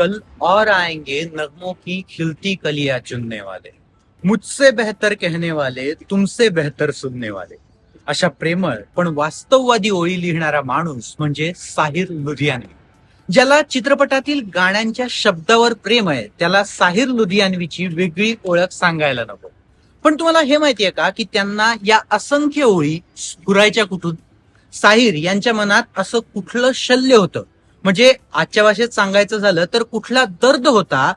कल और आएंगे नगमों की खिलती कलिया चुनने वाले। मुझसे बेहतर कहने वाले तुमसे बेहतर सुनने वाले। अशा प्रेमळ पण वास्तववादी ओळी लिहिणारा माणूस म्हणजे साहिर लुधियानवी ज्याला चित्रपटातील गाण्यांच्या शब्दावर प्रेम आहे त्याला साहिर लुधियानवीची वेगळी ओळख सांगायला नको। पण तुम्हाला हे माहितीये का की त्यांना या असंख्य ओळी स्फुरायच्या कुठून? साहिर यांच्या मनात असं कुठलं शल्य होतं? म्हणजे आजच्या भाषेत सांगायचं झालं तर कुठला दर्द होता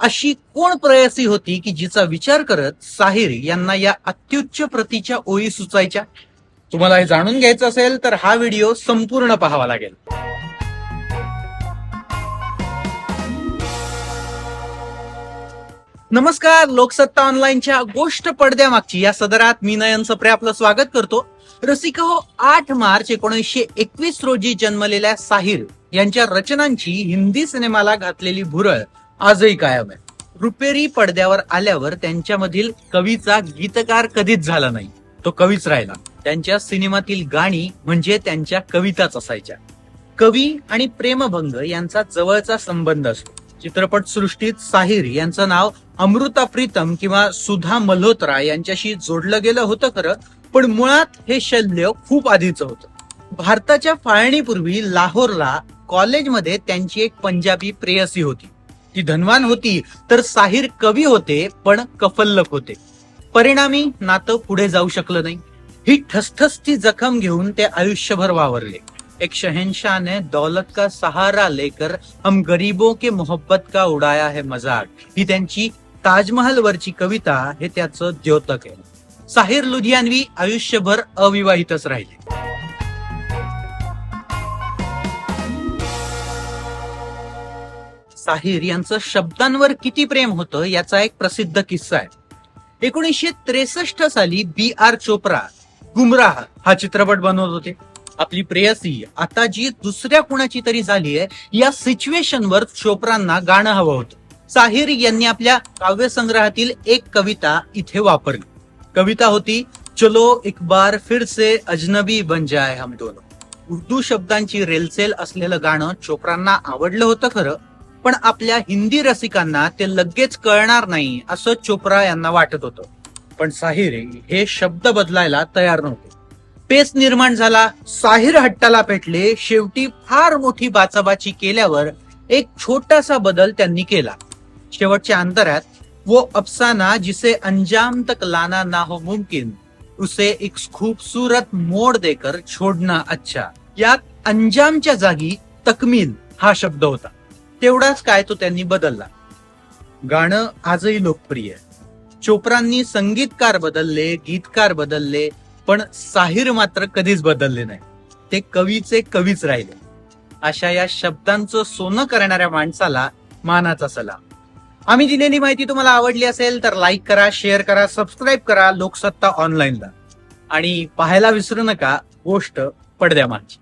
अशी कोण प्रयसी होती की जिचा विचार करत साहिर यांना या अत्युच्च प्रतीच्या ओळी सुचायच्या? तुम्हाला हे जाणून घ्यायचं असेल तर हा व्हिडिओ संपूर्ण पाहावा लागेल. नमस्कार लोकसत्ता ऑनलाईनच्या गोष्ट पडद्यामागची या सदरात मी नयन सप्रे आपलं स्वागत करतो. रसिका हो आठ मार्च एकोणीसशे एकवीस रोजी जन्मलेल्या साहिर. यांच्या रचनांची हिंदी सिनेमाला घातलेली भुरळ आजही कायम आहे. रुपेरी पडद्यावर आल्यावर त्यांच्यामधील कवीचा गीतकार कधीच झाला नाही. तो कवीच राहिला. त्यांच्या सिनेमातील गाणी म्हणजे त्यांच्या कविताच असायच्या. कवी आणि प्रेमभंग यांचा जवळचा संबंध असतो. चित्रपट सृष्टीत साहिर यांचं नाव अमृता प्रीतम किंवा सुधा मल्होत्रा यांच्याशी जोडलं गेलं होतं खरं पण मुळात हे शल्य खूप आधीचं होतं. भारताच्या फाळणीपूर्वी लाहोरला कॉलेजमध्ये त्यांची एक पंजाबी प्रेयसी होती. ती धनवान होती तर साहिर कवी होते पण कफल्लक होते. परिणामी नातं पुढे जाऊ शकलं नाही. ही ठसठसती जखम घेऊन ते आयुष्यभर वावरले. एक शहनशाह ने दौलत का सहारा लेकर हम गरीबों के मोहब्बत का उडाया है मजाक. ही त्यांची ताजमहल वरची कविता हे त्याचं द्योतक आहे. साहिर लुधियानवी आयुष्यभर अविवाहितच राहिले. साहिर यांचं शब्दांवर किती प्रेम होतं याचा एक प्रसिद्ध किस्सा आहे. एकोणीसशे त्रेसष्ट साली बी आर चोप्रा गुमराह हा चित्रपट बनवत होते. आपली प्रेयसी आता जी दुसऱ्या कुणाची तरी झाली आहे या सिच्युएशनवर चोप्रांना गाणं हवं होतं. साहिर यांनी आपल्या काव्यसंग्रहातील एक कविता इथे वापरली. कविता होती चलो एक बार फिर से अजनबी बन जाए हम दोनों. उर्दू शब्दांची रेलसेल असलेलं गाणं चोप्रांना आवडलं होतं खरं पण आपल्या हिंदी रसिकांना ते लगेच कळणार नाही असं चोप्रा यांना वाटत होतं. पण साहिर हे शब्द बदलायला तयार नव्हते. पेच निर्माण झाला साहिर हट्टाला पेटले शेवटी फार मोठी बाचाबाची केल्यावर एक छोटासा बदल त्यांनी केला. शेवटच्या अंतरात वो अफसाना जिसे अंजाम तक लाना ना हो मुमकिन उसे एक खूबसूरत मोड देकर छोडना अच्छा यात अंजामच्या जागी तकमील हा शब्द होता. तेवढाच काय तो त्यांनी बदलला. गाणं आजही लोकप्रिय आहे. चोप्रांनी संगीतकार बदलले गीतकार बदलले पण साहिर मात्र कधीच बदलले नाही. ते कवीचे कवीच राहिले. अशा या शब्दांचं सोनं करणाऱ्या माणसाला मानाचा सलाम. आम्ही दिलेली माहिती तुम्हाला आवडली असेल तर लाईक करा शेअर करा सबस्क्राईब करा लोकसत्ता ऑनलाईनला आणि पाहायला विसरू नका गोष्ट पडद्यामागची.